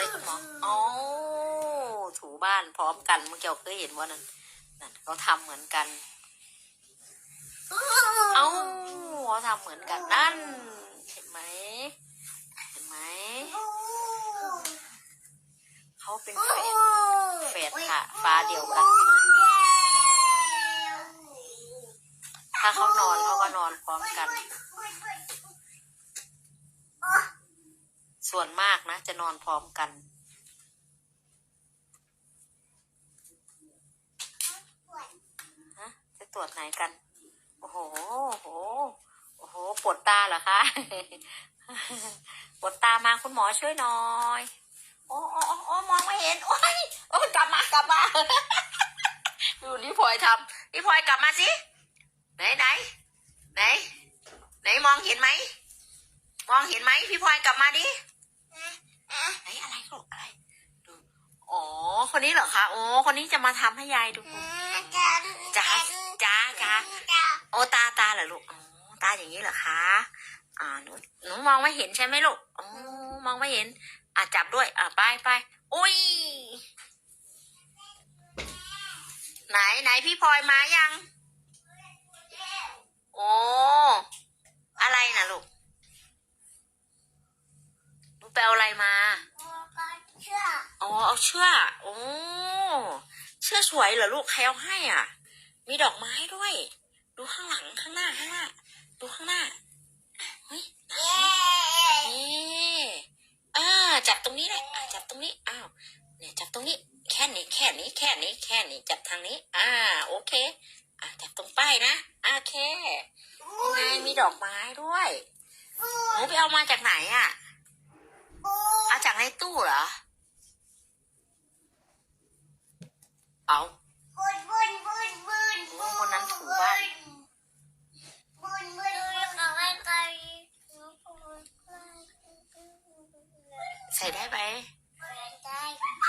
วยคุมออ๋อถูบ้านพร้อมกันเมื่อกี้เคยเห็นว่านั่นนั่นเขาทำเหมือนกัน เอาเขาทำเหมือนกันนั่น เห็นไหมเห็นไหมเขาเป็นแฝดแฝดค่ะฟ้าเดียวกัน ถ้าเขานอนเขาก็นอนพร้อมกัน ส่วนมากนะ จะนอนพร้อมกัน ฮะ จะตรวจไหนกัน โอ้โห โอ้โห โอ้โห ปวดตาเหรอคะ ปวดตามาคุณหมอช่วยหน่อย โอ้โอ้โอ้มองไม่เห็น โอ้ยโอ้ยกลับมากลับมาดูนี่พลอยทำนี่พลอยกลับมาสิ ไหนไหนไหนไหนมองเห็นไหมมองเห็นไหมพี่พลอยกลับมาดิ ไหนอะไรลูกอะไรดูอ๋อคนนี้เหรอคะโอ้คนนี้จะมาทำให้ยายดูจ้าจ้าจ้าโอ้ตาตาเหรอลูกอ๋อตาอย่างนี้เหรอคะอ่าหนูหนูมองไม่เห็นใช่ไหมลูกอ๋อมองไม่เห็นอะจับด้วยอะไปไปอุ้ยไหนไหนพี่พลอยมายัง โอ้อะไรนะลูกหนูไปเอาอะไรมาอ๋อ เอาเชือกโอ้เชือกสวยเหรอลูกใครเอาให้อะ มีดอกไม้ด้วย ดูข้างหลังข้างหน้าข้างหน้า ดูข้างหน้าเฮ้ยนเอ๊ะอ่าจับตรงนี้เลยอ่าจับตรงนี้อ้าวเนี่ยจับตรงนี้แค่นี้แค่นี้แค่นี้แค่นี้จับทางนี้ อ่าโอเค อ่าจับตรงป้ายนะโอเคไงมีดอกไม้ด้วยหนูไปเอามาจากไหนอะเอาจากในตู้เหรอ เอาใส่ได้ไหม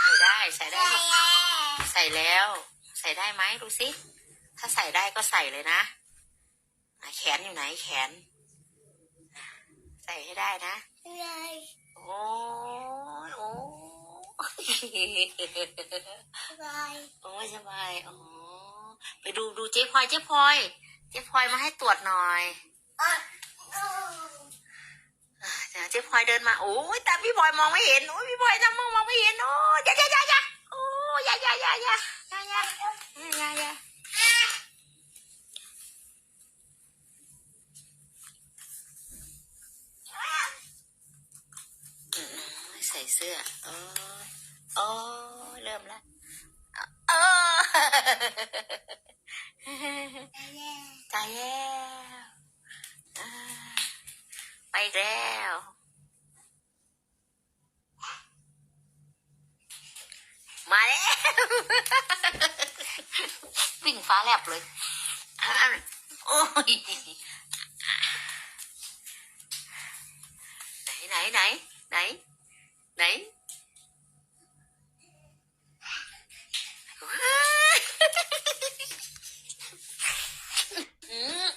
ใส่ได้ใส่ได้ลูกใส่แล้ว ใส่ได้ไหมดูสิ ถ้าใส่ได้ก็ใส่เลยนะ แขนอยู่ไหนแขน ใส่ให้ได้นะ โอ้โอ้ สบายโอ้ยสบายอ๋อไปดูดูเจ๊พลอยเจ๊พลอยเจ๊พลอยมาให้ตรวจหน่อยเดี๋ยวเจ๊พลอยเดินมาโอ้ยแต่พี่พลอยมองไม่เห็นโอ้ยพี่พลอยทำมองมองไม่เห็นโอ้ยย่าย่าย่ายาโอ้ยย่าย่ายายายายายาย่า เสื้อโอ้โอ้เริ่มแล้วเออตายแล้วอ่าไปแล้วมาแล้ววิ่งฟ้าแลบเลยโอ้ยไหนไหนไหนไหน 来。嗯，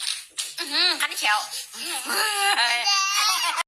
嗯，喊你跳。嗯